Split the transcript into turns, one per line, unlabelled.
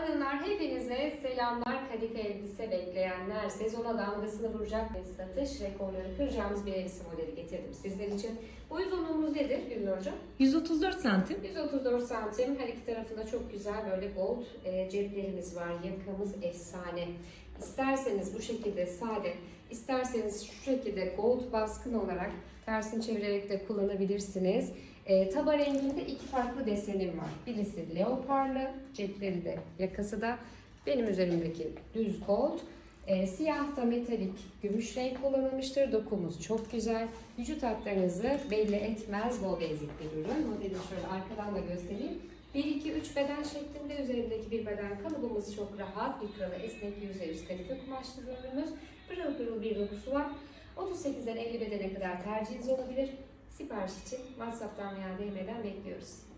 Hanımlar hepinize selamlar. Kadife elbise bekleyenler sezona damgasını vuracak ve satış rekorları kıracağımız bir elbise modeli getirdim sizler için. Bu uzunluğumuz nedir Gülnur Hocam?
134 santim.
134 santim. Her iki tarafında çok güzel böyle gold e, ceplerimiz var. Yakamız efsane. İsterseniz bu şekilde sade, isterseniz şu şekilde gold baskın olarak tersini çevirerek de kullanabilirsiniz. E, taba renginde iki farklı desenim var. Birisi leoparlı, cepleri de yakası da. Benim üzerimdeki düz gold. E, siyah da metalik gümüş renk kullanılmıştır. Dokumuz çok güzel. Vücut hatlarınızı belli etmez. Bol bezikli ürün. Modeli şöyle arkadan da göstereyim. 1, 2, 3 beden şeklinde üzerindeki bir beden kalıbımız çok rahat. Likralı esnek %100 kadife kumaşlı bir ürünümüz. Pırıl pırıl bir dokusu var. 38'den 50 bedene kadar tercihiniz olabilir. Sipariş için WhatsApp'tan veya DM'den bekliyoruz.